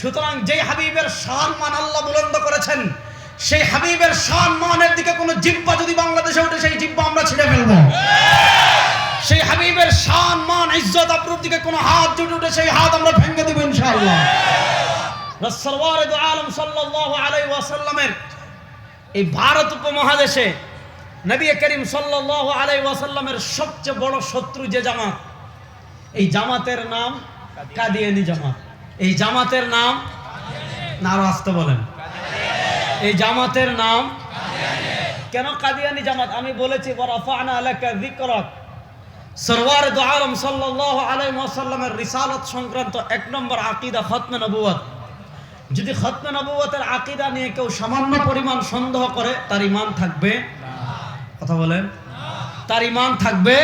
সুতরাং যেই হাবিবের সম্মান আল্লাহ বুলন্দ করেছেন, সেই হাবিবের সম্মানের দিকে কোনো জিব্বা যদি বাংলাদেশে ওঠে, সেই জিব্বা আমরা ছিঁড়ে ফেলব। সেই হাবিবের সম্মান, ইজ্জত আবরুর দিকে কোনো হাত জুটে উঠে সেই হাত আমরা ভেঙে দেবো ইনশাআল্লাহ। আলম এই ভারত উপমহাদেশে নবী করিম সাল্লাল্লাহু আলাইহি ওয়াসাল্লামের সবচেয়ে বড় শত্রু যে জামাত, এই জামাতের নাম কাদিয়ানি জামাত। এই জামাতের নাম না আরও আসতে বলেন। এই জামাতের নাম কেন কাদিয়ানি জামাত? আমি বলেছি ওয়ারাফানা আলাকা যিকরাক। সরওয়ার দু আলম সাল্লাল্লাহু আলাইহি ওয়াসাল্লামের রিসালত সংক্রান্ত এক নম্বর আকীদা খতমে নবুয়ত যদি খতমে নবুয়তের আকীদা নিয়ে কেউ সামান্য পরিমাণ সন্দেহ করে, তার ইমান থাকবে কথা বলেন। তার ঈমান থাকবে।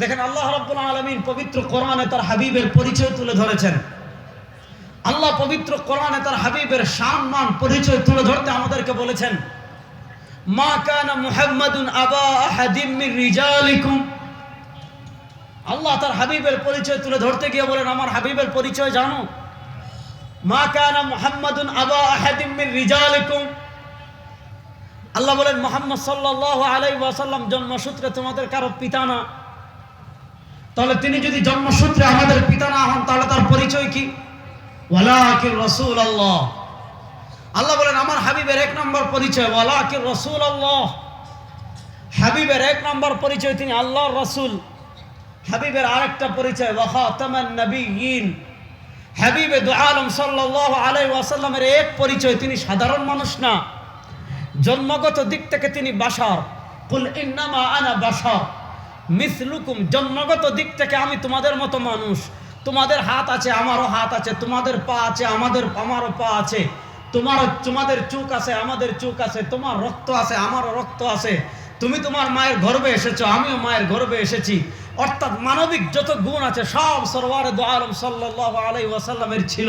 দেখেন, আল্লাহ রাব্বুল আলামিন পবিত্র কোরআনে তার হাবিবের পরিচয় তুলে ধরেছেন। আল্লাহ পবিত্র কোরআনে তার হাবিবের সম্মান পরিচয় তুলে ধরতে আমাদেরকে বলেছেন, মা কানা মুহাম্মাদুন আবা আহাদিম মির রিজালিকুম। আল্লাহ তার হাবিবের পরিচয় তুলে ধরতে গিয়ে বলেন, আমার হাবিবের পরিচয় জানো? মা কানা মুহাম্মাদুন আবা আহাদিম মির রিজালিকুম। আল্লাহ বলেন, মোহাম্মদ সাল্লাল্লাহু আলাইহি ওয়াসাল্লাম জন্মসূত্রে তোমাদের কারও পিতা না। তাহলে তিনি যদি জন্মসূত্রে আমাদের পিতা না হন, তাহলে তার পরিচয় কি? ওয়ালাকির রাসূল আল্লাহ আল্লাহ বলেন, আমার হাবিবের এক নম্বর পরিচয়, ওয়ালাকির রাসূল আল্লাহ হাবিবের এক নম্বর পরিচয় তিনি আল্লাহর রাসূল। হাবিবের আরেকটা পরিচয় ওয়াখাতামান নবিয়িন হাবিবে দু আলম সাল্লাল্লাহু আলাইহি ওয়াসাল্লামের এক পরিচয়, তিনি সাধারণ মানুষ না। জন্মগত দিক থেকে তিনি বাশার কুল ইন্নামা আনা বাশার। মিসলুকুম। জন্মগত দিক থেকে আমি তোমাদের মতো মানুষ। তোমাদের হাত আছে, আমারও হাত আছে, তোমাদের পা আছে, আমাদের, আমারও পা আছে। তোমারও, তোমাদের চোখ আছে, আমাদের চোখ আছে, তোমার রক্ত আছে, আমারও রক্ত আছে। তুমি তোমার মায়ের গর্বে এসেছ, আমিও মায়ের গর্বে এসেছি। অর্থাৎ মানবিক যত গুণ আছে, সব সরওয়ারে দু সাল্লাহ আলাই ওয়াসাল্লামের ছিল।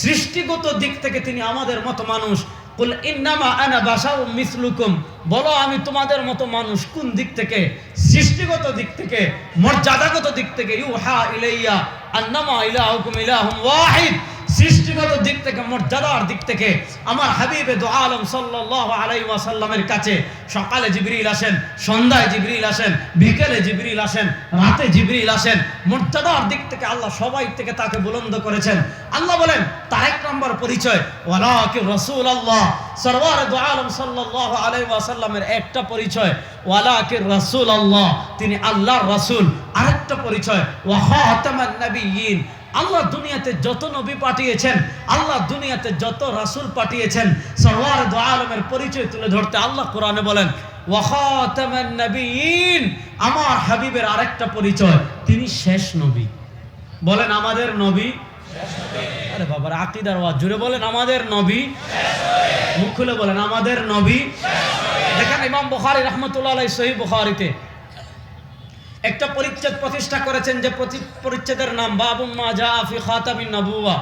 সৃষ্টিগত দিক থেকে তিনি আমাদের মতো মানুষ। কুল ইন্নামা আনা বাসাউ মিসলুকুম। বলো, আমি তোমাদের মতো মানুষ কোন দিক থেকে? সৃষ্টিগত দিক থেকে, মর্যাদাগত দিক থেকে ইউহা ইলাইয়া। আন্নামা ইলাহুকুম ইলাহুম ওয়াহিদ। সৃষ্টিগত দিক থেকে, মর্যাদার দিক থেকে আমার হাবিবে দু আলম সাল্লাহ কাছে সকালে জিবরিল আসেন, সন্ধ্যায় জিবরিল আসেন, বিকেলে জিবরিল আসেন, রাতে জিবরিল আসেন, মর্যাদার দিক থেকে আল্লাহ সবাই থেকে তাকে বুলন্দ করেছেন। আল্লাহ বলেন তার এক নম্বর পরিচয় ওয়ালাকি রসুল আল্লাহ সরওয়ার দু আলম সাল্লাহ আলাই ওয়াসাল্লামের একটা পরিচয় ওয়ালাকি রসুল আল্লাহ তিনি আল্লাহর রসুল। আরেকটা পরিচয় ওয়াহাতামান নবীন আল্লাহ দুনিয়াতে যত নবী পাঠিয়েছেন, আল্লাহ দুনিয়াতে যত রাসূল পাঠিয়েছেন সরওয়ার আলমের পরিচয় তুলে ধরতে আল্লাহ কোরআনে বলেন আমার হাবিবের আরেকটা পরিচয়, তিনি শেষ নবী। বলেন, আমাদের নবী আরে বাবার, আকিদার ওয়াজ জুড়ে বলেন, আমাদের নবী মুখ খুলে বলেন, আমাদের নবী দেখেন, ইমাম বুখারী রাহমাতুল্লাহ সহিহ বুখারীতে একটা পরিচ্ছেদ প্রতিষ্ঠা করেছেন যে পরিচ্ছেদের নাম বাবু মা জা ফি খাতামিন নবুয়া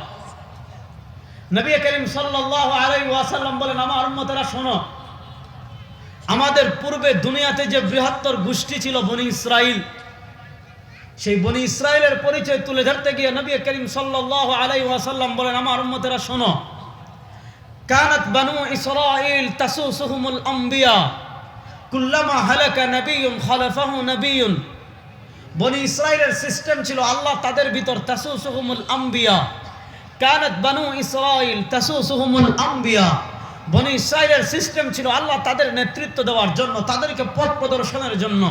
নবী করিম সাল্লাল্লাহু আলাইহি ওয়াসাল্লাম বলেন, আমার উম্মতেরা, শোনো, আমাদের পূর্বে দুনিয়াতে যে বৃহত্তর গোষ্ঠী ছিল বনি ইসরাইল, সেই বনি ইসরাইলের পরিচয় তুলে ধরতে গিয়ে নবী করিম সাল্লাল্লাহু আলাইহি ওয়াসাল্লাম বলেন, আমার উম্মতেরা, শোনো, কানাত বানু ইসরাইল তাসুসুহুমুল আম্বিয়া, কুল্লামা হালাকা নবিয়ুন খালাফাহু নবিয়ুন। বনি ইসরাইলের সিস্টেম ছিল আল্লাহ তাদের ভিতর তাসুসুহুমুল আম্বিয়া। কানাত বানু ইসরাইল তাসুসুহুমুল আম্বিয়া। বনি ইসরাইলের সিস্টেম ছিল আল্লাহ তাদের নেতৃত্ব দেওয়ার জন্য, তাদেরকে পথ প্রদর্শনের জন্য।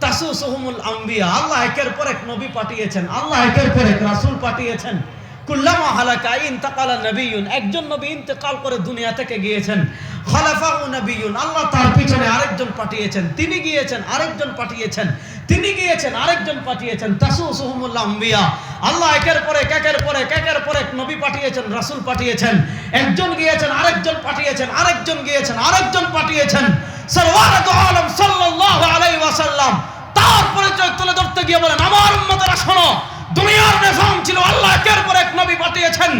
তাসুসুহুমুল আম্বিয়া। আল্লাহ একের পর এক নবী পাঠিয়েছেন, আল্লাহ একের পর এক রাসূল পাঠিয়েছেন। কুল্লামা হালাকা ইনতাকালা নবিয়ুন। একজন নবী ইন্তেকাল করে দুনিয়া থেকে গিয়েছেন। আল্লাহ তার পিছনে আরেকজন পাঠিয়েছেন, তিনি গিয়েছেন, আরেকজন পাঠিয়েছেন, তিনি গিয়েছেন, আরেকজন পাঠিয়েছেন, তাসুসুহুমুল আম্বিয়া। আল্লাহ একের পরে এক, একের পরে এক, একের পরে এক নবী পাঠিয়েছেন, রাসূল পাঠিয়েছেন, একজন গিয়েছেন, আরেকজন পাঠিয়েছেন, আরেকজন গিয়েছেন, আরেকজন পাঠিয়েছেন। আলম সাল্লাল্লাহু আলাইহি ওয়াসাল্লাম। তার পরিচয় তুলে ধরতে গিয়ে বলেন, আমার দুনিয়ার নিজাম ছিল, আল্লাহ একের পর এক নবী পাঠিয়েছেন,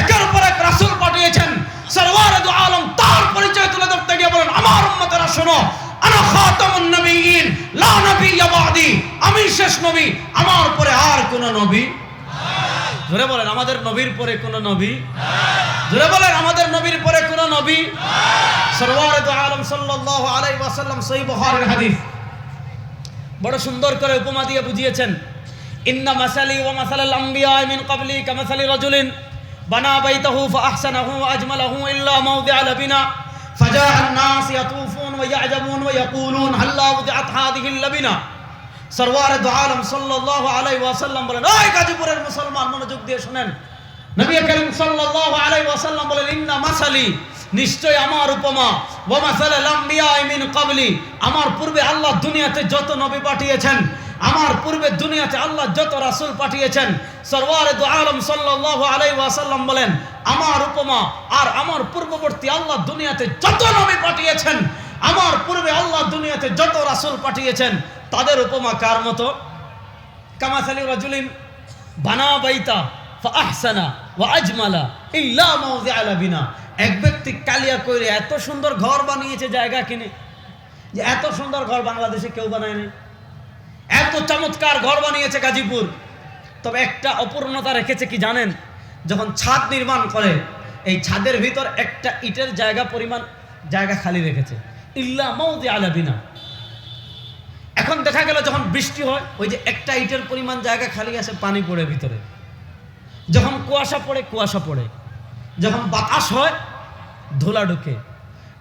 একের পর এক রাসূল পাঠিয়েছেন। সরওয়ার আলম তার পরিচয় তুলে ধরতে গিয়ে বলেন, আমার উম্মতেরা শোনো আমি শেষ নবী, আমার পরে আর কোন নবী জোরে বলেন, আমাদের নবীর পরে কোন নবী জোরে বলেন, আমাদের নবীর পরে কোন নবী সরওয়ার আলম সাল্লাল্লাহু আলাইহি ওয়াসাল্লাম সহিহ বুখারীর হাদিস। বড় সুন্দর করে উপমা দিয়ে বুঝিয়েছেন, ইন্না মাসালি ওয়া মাসালাল আম্বিয়া মিন ক্বাবলি কামাসালি রাজুলিন বানা বাইতাহু ফাআহসানাহু ওয়া আজমালাহু ইল্লা মাওদিআ লাবিনা فجاء الناس يطوفون ويعجبون ويقولون هلا وضعت هذه اللبنه সরওয়ার দু আলম সাল্লাল্লাহু আলাইহি ওয়াসাল্লাম বলেন ওই গাজীপুরের মুসলমান মনোযোগ দিয়ে শুনেন নবী করিম সাল্লাল্লাহু আলাইহি ওয়াসাল্লাম বলেন ইন্না মাসালি নিশ্চয় আমার উপমা ওয়া মাসালাল আম্বিয়া মিন ক্বাবলি আমার পূর্বে আল্লাহ দুনিয়াতে যত নবী পাঠিয়েছেন আমার পূর্বে দুনিয়াতে আল্লাহ যত রাসুল পাঠিয়েছেন, সরওয়ার দু আলম সাল্লাল্লাহু আলাইহি ওয়াসাল্লাম বলেন, আমার উপমা আর আমার পূর্ববর্তী আল্লাহ দুনিয়াতে যত নবী পাঠিয়েছেন, আমার পূর্বে আল্লাহ দুনিয়াতে যত রাসূল পাঠিয়েছেন, তাদের উপমা কার মতো? কামাসালি রাজুলিন, বানা বাইতা ফাহসানা ওয়া আজমালা ইল্লা মাউযিআ লাবিনা এক ব্যক্তি কালিয়া কইরে, এত সুন্দর ঘর বানিয়েছে জায়গা কিনে, যে এত সুন্দর ঘর বাংলাদেশে কেউ বানায়নি এত চমৎকার ঘর বানিয়েছে গাজীপুর। তবে একটা অপূর্ণতা রেখেছে কি জানেন? যখন ছাদ নির্মাণ করে, এই ছাদের ভিতর একটা ইটের জায়গা পরিমাণ জায়গা খালি রেখেছে। ইল্লা মৌদি আলাবিনা এখন দেখা গেল যখন বৃষ্টি হয়, ওই যে একটা ইটের পরিমাণ জায়গা খালি আছে পানি পড়ে ভিতরে। যখন কুয়াশা পড়ে কুয়াশা পড়ে। যখন বাতাস হয়, ধুলা ঢুকে।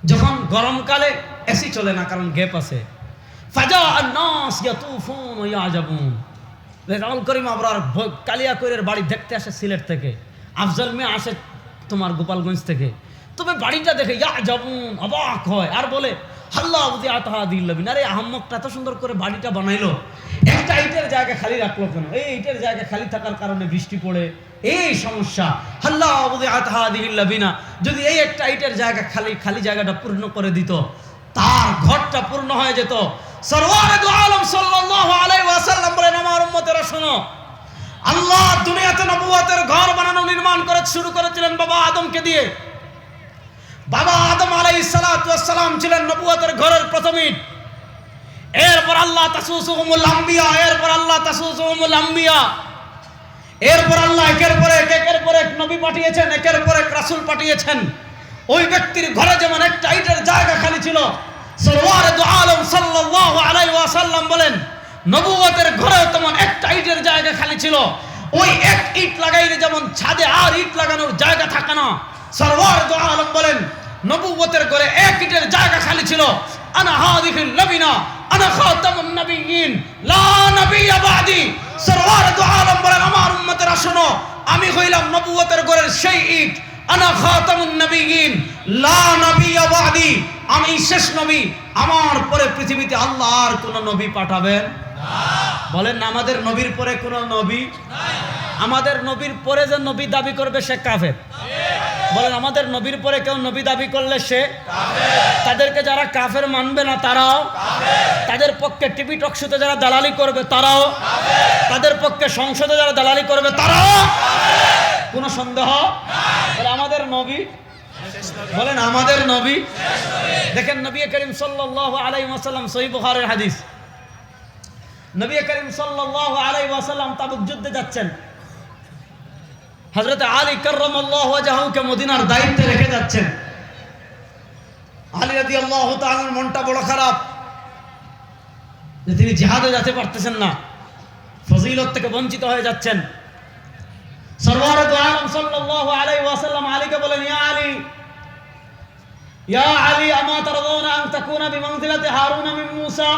যখন গরমকালে এসি চলে না, কারণ গ্যাপ আছে। ফাজা আন্নাস ইয়াতুফুন ওয়া ইয়াজাবুন। রেজাউল করিম আবরার কালিয়াকৈরের বাড়ি দেখতে আসে সিলেট থেকে। আফজল মেয়ে আসে তোমার গোপালগঞ্জ থেকে। তবে বাড়িটা দেখে ইয়া যাবুন অবাক হয়। আর বলে, হাল্লা উদি আতাহা দিল্লাবিন আরে আহম্মকটা এত সুন্দর করে বাড়িটা বানাইলো। একটা ইটের জায়গা খালি রাখল কেন? এই ইটের জায়গা খালি থাকার কারণে বৃষ্টি পড়ে। এই সমস্যা। হাল্লা উদি আতাহা দিল্লাবিনা যদি এই একটা ইটের জায়গা খালি খালি জায়গাটা পূর্ণ করে দিত, তার ঘরটা পূর্ণ হয়ে যেত। সরওয়ারে দু আলম সাল্লাল্লাহু আলাইহি ওয়াসাল্লাম বলেন, আমার উম্মতেরা আল্লাহ দুনিয়াতে নবুয়তের ঘর বানানো নির্মাণ করে শুরু করেছিলেন বাবা আদমকে দিয়ে। বাবা আদম ওয়াস সালাম ছিলেন নবুয়তের ঘরের প্রথম ইট এরপর আল্লাহ তাসুসুহুমুল আম্বিয়া, এরপর আল্লাহ তাসুসুহুমুল আম্বিয়া। এরপর আল্লাহ একের পর এক, একের পর এক নবী পাঠিয়েছেন, একের পর এক রাসূল পাঠিয়েছেন। ওই ব্যক্তির ঘরে যেমন একটা ইটের জায়গা খালি ছিল আলম আলাইহি ওয়াসাল্লাম বলেন নবুয়তের ঘরেও তেমন একটা ইটের জায়গা খালি ছিল। ওই এক ইট লাগাইলে যেমন ছাদে আর ইট লাগানোর জায়গা থাকে না। সরওয়ার আলম বলেন নবুয়তের ঘরে এক ইটের জায়গা খালি ছিল। আনা হাদিহিল নবিনা, আনা খাতামুন নবিয়্যিন লা নবিয়্য বাদি। সরওয়ার আলম বলেন, আমার উম্মতেরা শোনো, আমি হইলাম নবুয়তের ঘরের সেই ইট। আনা খাতামুন নবিয়্যিন লা বাদি আমি শেষ নবী, আমার পরে পৃথিবীতে আল্লাহ আর কোন নবী পাঠাবেন? বলেন আমাদের নবীর পরে কোন নবী? আমাদের নবীর পরে যে নবী দাবি করবে সে কাফের। বলেন, আমাদের নবীর পরে কেউ নবী দাবি করলে সে তাদেরকে যারা কাফের মানবে না, তারাও তাদের পক্ষে টিভি টকশোতে যারা দালালি করবে, তারাও তাদের পক্ষে সংসদে যারা দালালি করবে, তারাও কোনো সন্দেহ? বলে, আমাদের নবী বলেন, আমাদের নবী? দেখেন, নবী করিম সাল্লাল্লাহু আলাইহি ওয়াসাল্লাম সহিহ বুখারীর হাদিস। নবী করিম সাল্লাল্লাহু আলাইহি ওয়াসাল্লাম তাবুক যুদ্ধে যাচ্ছেন। হযরত আলী কাররামাল্লাহু ওয়াজহাহুকে মদিনার দায়িত্বে রেখে যাচ্ছেন। আলী রাদিয়াল্লাহু তাআলার মনটা বড় খারাপ যে তিনি জিহাদে যেতে পারতেছেন না, ফজিলত থেকে বঞ্চিত হয়ে যাচ্ছেন। সরওয়ার দু আলম সাল্লাল্লাহু আলাইহি ওয়াসাল্লাম আলী ইয়া আলী আমা তারদাউনা আন তাকুনা বিমানজিলাতি হারুন মিন মূসা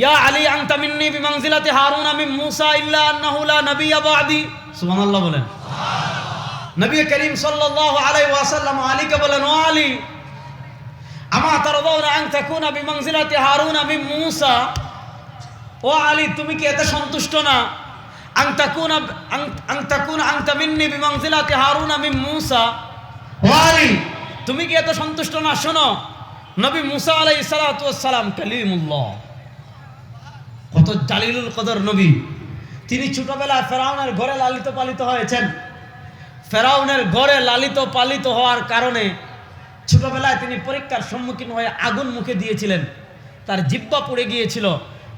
ইয়া আলী আনতা মিন্নি বিমানজিলাতি হারুন মিন মূসা ইল্লা আন্নাহু লা নাবিয়্যা বাদি সুবহানাল্লাহ বলেন। নবী করিম সাল্লাল্লাহু আলাইহি ওয়াসাল্লাম আলীকে বলেন, ও আলী আমা তারদাউনা আন তাকুনা বিমানজিলাতি হারুন মিন মূসা। ও আলী, তুমি কি এতে সন্তুষ্ট না? আং তাকুনা আং আং তাকুনা আনতা মিন্নি বিমানজিলাতি হারুন মিন মূসা। ও আলী তুমি কি এত সন্তুষ্ট না? শোনো, নবী মুসা আলাই সালাতু ওয়াস সালাম কালিমুল্লাহ। কত জালিলুল কদর নবী। তিনি ছোটবেলায় ফেরাউনের ঘরে লালিত পালিত হয়েছেন। ফেরাউনের ঘরে লালিত পালিত হওয়ার কারণে ছোটবেলায় তিনি পরীক্ষার সম্মুখীন হয়ে আগুন মুখে দিয়েছিলেন। তার জিব্বা পড়ে গিয়েছিল,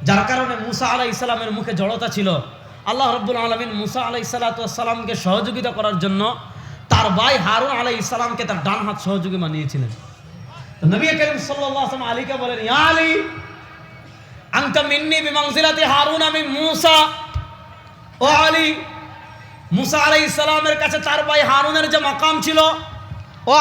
যার কারণে মুসা আলাহ ইসলামের মুখে জড়তা ছিল। আল্লাহ রব্বুল আলমিন মুসা আলাই সালাতামকে সহযোগিতা করার জন্য তার ভাই হারুন আলাই ইসলামকে তার ডান হাত সহযোগী মানিয়েছিলেন নবী করিম আলীকে বলেন, ইয়া আলী মিন্নি হারুন, আমি মুসা। ও আলী, মুসা কাছে তার ভাই হারুনের যে মাকাম ছিল, ও